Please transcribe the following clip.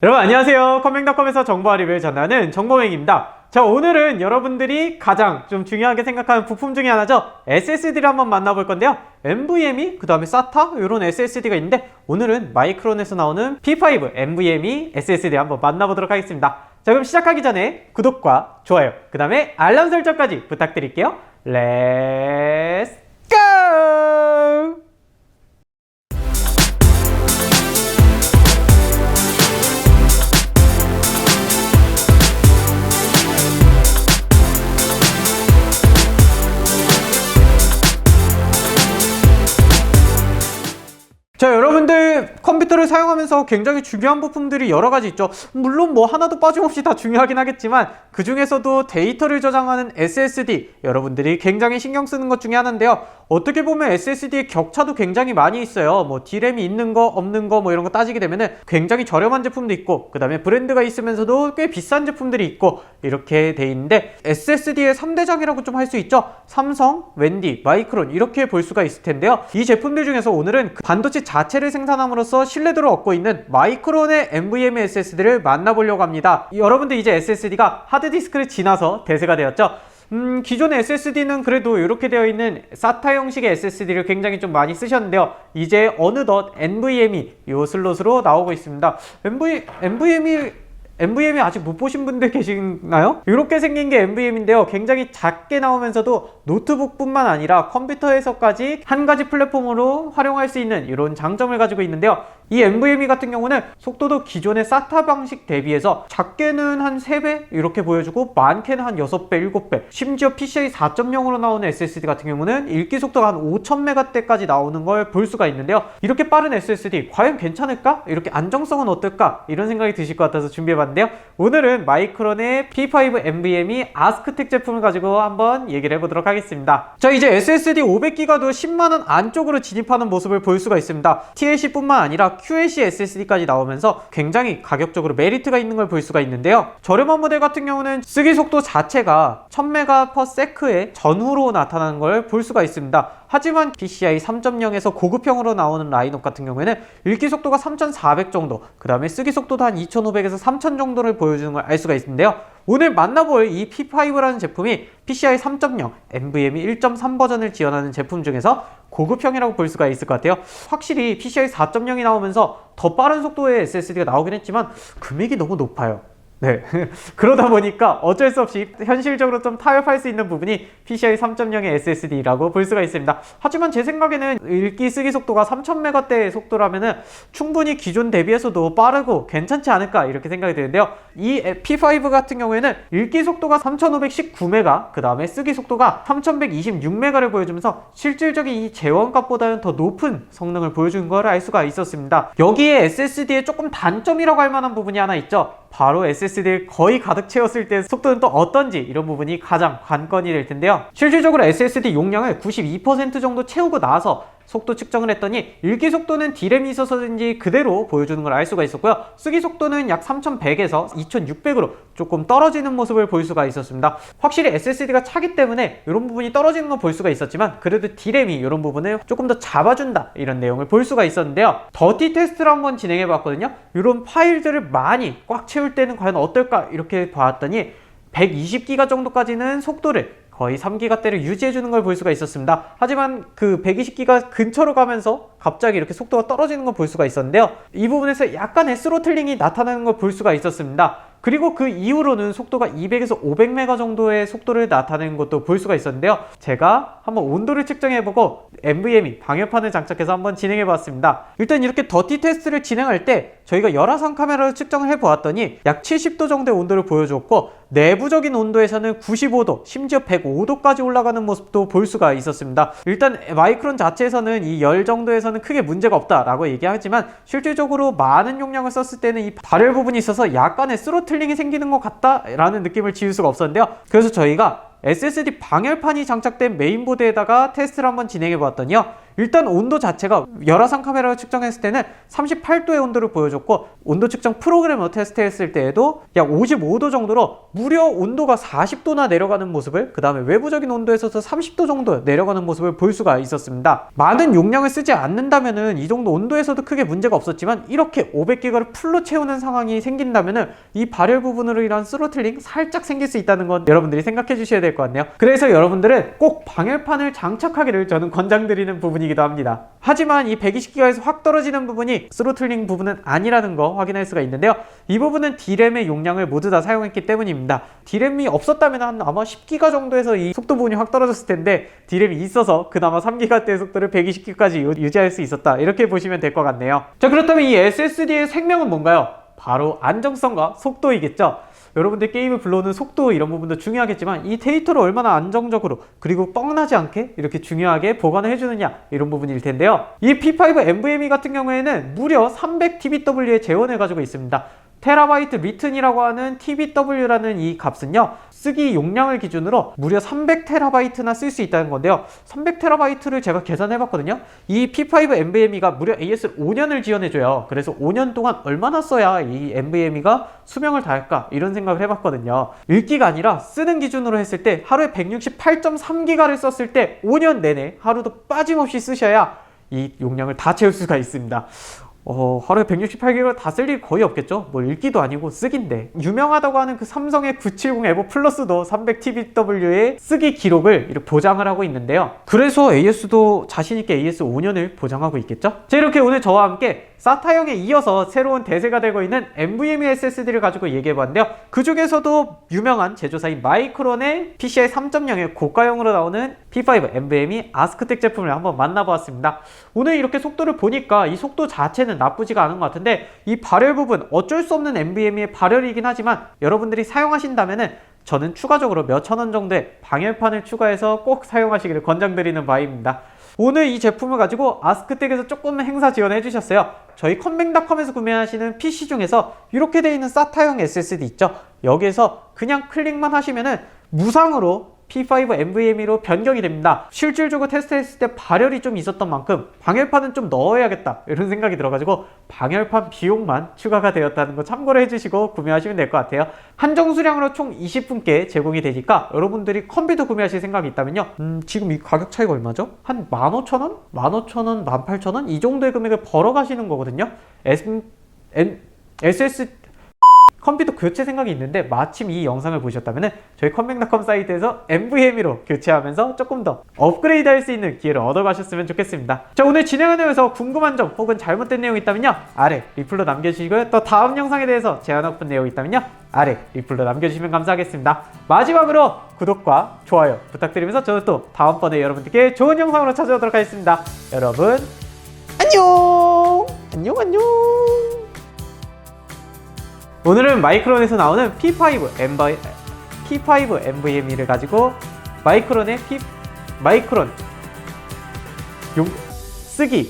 여러분 안녕하세요. 컴맹닷컴에서 정보와 리뷰를 전하는 정보맹입니다. 자 오늘은 여러분들이 가장 좀 중요하게 생각하는 부품 중에 하나죠. SSD를 한번 만나볼 건데요. NVMe 그 다음에 SATA 이런 SSD가 있는데 오늘은 마이크론에서 나오는 P5 NVMe SSD 한번 만나보도록 하겠습니다. 자 그럼 시작하기 전에 구독과 좋아요 그 다음에 알람 설정까지 부탁드릴게요. 렛츠 컴퓨터를 사용하면서 굉장히 중요한 부품들이 여러 가지 있죠. 물론 뭐 하나도 빠짐없이 다 중요하긴 하겠지만 그 중에서도 데이터를 저장하는 SSD 여러분들이 굉장히 신경 쓰는 것 중에 하나인데요. 어떻게 보면 SSD의 격차도 굉장히 많이 있어요. 뭐 D램이 있는 거 없는 거 뭐 이런 거 따지게 되면은 굉장히 저렴한 제품도 있고 그 다음에 브랜드가 있으면서도 꽤 비싼 제품들이 있고 이렇게 돼 있는데 SSD의 3대장이라고 좀 할 수 있죠? 삼성, 웬디, 마이크론 이렇게 볼 수가 있을 텐데요. 이 제품들 중에서 오늘은 그 반도체 자체를 생산함으로써 신뢰도를 얻고 있는 마이크론의 NVMe SSD를 만나보려고 합니다. 여러분들 이제 SSD가 하드 디스크를 지나서 대세가 되었죠. 음, 기존의 SSD는 그래도 이렇게 되어 있는 SATA 형식의 SSD를 굉장히 좀 많이 쓰셨는데요. 이제 어느덧 NVMe 이 슬롯으로 나오고 있습니다. NV, NVMe NVMe 아직 못 보신 분들 계시나요? 이렇게 생긴 게 NVM인데요. 굉장히 작게 나오면서도 노트북뿐만 아니라 컴퓨터에서까지 한 가지 플랫폼으로 활용할 수 있는 이런 장점을 가지고 있는데요. 이 NVMe 같은 경우는 속도도 기존의 SATA 방식 대비해서 작게는 한 3배 이렇게 보여주고 많게는 한 6배, 7배 심지어 PCI 4.0으로 나오는 SSD 같은 경우는 읽기 속도가 한 5000메가대까지 나오는 걸 볼 수가 있는데요 이렇게 빠른 SSD 과연 괜찮을까? 이렇게 안정성은 어떨까? 이런 생각이 드실 것 같아서 준비해봤는데요 오늘은 마이크론의 P5 NVMe 아스크텍 제품을 가지고 한번 얘기를 해보도록 하겠습니다 자 이제 SSD 500기가도 10만원 안쪽으로 진입하는 모습을 볼 수가 있습니다 TLC뿐만 아니라 QLC SSD까지 나오면서 굉장히 가격적으로 메리트가 있는 걸 볼 수가 있는데요. 저렴한 모델 같은 경우는 쓰기 속도 자체가 1000MPs의 전후로 나타나는 걸 볼 수가 있습니다. 하지만 PCI 3.0에서 고급형으로 나오는 라인업 같은 경우에는 읽기 속도가 3400 정도, 그 다음에 쓰기 속도도 한 2500에서 3000 정도를 보여주는 걸 알 수가 있는데요. 오늘 만나볼 이 P5라는 제품이 PCI 3.0 NVMe 1.3 버전을 지원하는 제품 중에서 고급형이라고 볼 수가 있을 것 같아요. 확실히 PCI 4.0이 나오면서 더 빠른 속도의 SSD가 나오긴 했지만 금액이 너무 높아요. 네. 그러다 보니까 어쩔 수 없이 현실적으로 좀 타협할 수 있는 부분이 PCI 3.0의 SSD라고 볼 수가 있습니다. 하지만 제 생각에는 읽기 쓰기 속도가 3000메가대의 속도라면은 충분히 기존 대비해서도 빠르고 괜찮지 않을까 이렇게 생각이 드는데요. 이 P5 같은 경우에는 읽기 속도가 3519메가, 그 다음에 쓰기 속도가 3126메가를 보여주면서 실질적인 이 재원값보다는 더 높은 성능을 보여주는 걸 알 수가 있었습니다. 여기에 SSD의 조금 단점이라고 할 만한 부분이 하나 있죠. 바로 SSD를 거의 가득 채웠을 때 속도는 또 어떤지 이런 부분이 가장 관건이 될 텐데요. 실질적으로 SSD 용량을 92% 정도 채우고 나서 속도 측정을 했더니 읽기 속도는 D램이 있어서든지 그대로 보여주는 걸 알 수가 있었고요. 쓰기 속도는 약 3100에서 2600으로 조금 떨어지는 모습을 볼 수가 있었습니다. 확실히 SSD가 차기 때문에 이런 부분이 떨어지는 걸볼 수가 있었지만 그래도 D램이 이런 부분을 조금 더 잡아준다 이런 내용을 볼 수가 있었는데요. 더티 테스트를 한번 진행해 봤거든요. 이런 파일들을 많이 꽉 채울 때는 과연 어떨까 이렇게 봤더니 120기가 정도까지는 속도를 거의 3기가대를 유지해주는 걸 볼 수가 있었습니다. 하지만 그 120기가 근처로 가면서 갑자기 이렇게 속도가 떨어지는 걸 볼 수가 있었는데요. 이 부분에서 약간 의 스로틀링이 나타나는 걸 볼 수가 있었습니다. 그리고 그 이후로는 속도가 200에서 500메가 정도의 속도를 나타내는 것도 볼 수가 있었는데요. 제가 한번 온도를 측정해보고 NVMe 방열판을 장착해서 한번 진행해봤습니다. 일단 이렇게 더티 테스트를 진행할 때 저희가 열화상 카메라로 측정을 해보았더니 약 70도 정도의 온도를 보여줬고 내부적인 온도에서는 95도, 심지어 105도까지 올라가는 모습도 볼 수가 있었습니다. 일단 마이크론 자체에서는 이 열 정도에서는 크게 문제가 없다라고 얘기하지만 실질적으로 많은 용량을 썼을 때는 이 발열 부분이 있어서 약간의 스로틀 링이 생기는 것 같다라는 느낌을 지울 수가 없었는데요. 그래서 저희가 SSD 방열판이 장착된 메인보드에다가 테스트를 한번 진행해 보았더니요. 일단 온도 자체가 열화상 카메라로 측정했을 때는 38도의 온도를 보여줬고 온도 측정 프로그램을 테스트했을 때에도 약 55도 정도로 무려 온도가 40도나 내려가는 모습을 그 다음에 외부적인 온도에서도 30도 정도 내려가는 모습을 볼 수가 있었습니다. 많은 용량을 쓰지 않는다면은 이 정도 온도에서도 크게 문제가 없었지만 이렇게 500기가를 풀로 채우는 상황이 생긴다면은 이 발열 부분으로 인한 스로틀링 살짝 생길 수 있다는 건 여러분들이 생각해 주셔야 될 것 같네요. 그래서 여러분들은 꼭 방열판을 장착하기를 저는 권장드리는 부분이 기도 합니다. 하지만 이 120기가에서 확 떨어지는 부분이 스로틀링 부분은 아니라는 거 확인할 수가 있는데요. 이 부분은 D램의 용량을 모두 다 사용했기 때문입니다. D램이 없었다면 한 아마 10기가 정도에서 이 속도 부분이 확 떨어졌을 텐데 D램이 있어서 그나마 3기가대의 속도를 120기까지 유지할 수 있었다. 이렇게 보시면 될 것 같네요. 자 그렇다면 이 SSD의 생명은 뭔가요? 바로 안정성과 속도이겠죠. 여러분들 게임을 불러오는 속도 이런 부분도 중요하겠지만 이 데이터를 얼마나 안정적으로 그리고 뻥나지 않게 이렇게 중요하게 보관을 해주느냐 이런 부분일 텐데요. 이 P5 NVMe 같은 경우에는 무려 300 TBW의 재원을 가지고 있습니다. 테라바이트 리튼이라고 하는 TBW라는 이 값은요 쓰기 용량을 기준으로 무려 300테라바이트나 쓸 수 있다는 건데요. 300테라바이트를 제가 계산해 봤거든요. 이 P5 NVMe가 무려 AS를 5년을 지원해 줘요. 그래서 5년 동안 얼마나 써야 이 NVMe가 수명을 다할까 이런 생각을 해 봤거든요. 읽기가 아니라 쓰는 기준으로 했을 때 하루에 168.3기가를 썼을 때 5년 내내 하루도 빠짐없이 쓰셔야 이 용량을 다 채울 수가 있습니다 어, 하루에 168기가 다 쓸일 거의 없겠죠? 뭐 읽기도 아니고 쓰기인데 유명하다고 하는 그 삼성의 970 에보 플러스도 300TBW의 쓰기 기록을 이렇게 보장을 하고 있는데요 그래서 AS도 자신있게 AS 5년을 보장하고 있겠죠? 자 이렇게 오늘 저와 함께 사타형에 이어서 새로운 대세가 되고 있는 NVMe SSD를 가지고 얘기해봤는데요. 그 중에서도 유명한 제조사인 마이크론의 PCI 3.0의 고가형으로 나오는 P5 NVMe 아스크텍 제품을 한번 만나보았습니다. 오늘 이렇게 속도를 보니까 이 속도 자체는 나쁘지가 않은 것 같은데 이 발열 부분 어쩔 수 없는 NVMe의 발열이긴 하지만 여러분들이 사용하신다면은 저는 추가적으로 몇천 원 정도의 방열판을 추가해서 꼭 사용하시기를 권장드리는 바입니다. 오늘 이 제품을 가지고 아스크텍에서 조금 행사 지원해 주셨어요. 저희 컴맹닷컴에서 구매하시는 PC 중에서 이렇게 되어 있는 SATA형 SSD 있죠. 여기에서 그냥 클릭만 하시면은 무상으로 P5 NVMe로 변경이 됩니다. 실질적으로 테스트했을 때 발열이 좀 있었던 만큼 방열판은 좀 넣어야겠다 이런 생각이 들어가지고 방열판 비용만 추가가 되었다는 거 참고로 해주시고 구매하시면 될 것 같아요. 한정 수량으로 총 20분께 제공이 되니까 여러분들이 컴퓨터 구매하실 생각이 있다면요. 음, 지금 이 가격 차이가 얼마죠? 한 15,000원? 15,000원? 18,000원? 이 정도의 금액을 벌어 가시는 거거든요. S, N, SS 컴퓨터 교체 생각이 있는데 마침 이 영상을 보셨다면 저희 컴맹닷컴 사이트에서 NVMe로 교체하면서 조금 더 업그레이드 할 수 있는 기회를 얻어가셨으면 좋겠습니다. 자 오늘 진행하면서 궁금한 점 혹은 잘못된 내용 있다면요 아래 리플로 남겨주시고요 또 다음 영상에 대해서 제안하고 싶은 내용 있다면요 아래 리플로 남겨주시면 감사하겠습니다. 마지막으로 구독과 좋아요 부탁드리면서 저는 또 다음번에 여러분들께 좋은 영상으로 찾아오도록 하겠습니다. 여러분 안녕 안녕 안녕 오늘은 마이크론에서 나오는 P5 MV, P5 NVMe를 가지고 마이크론의 P, 마이크론 용, 쓰기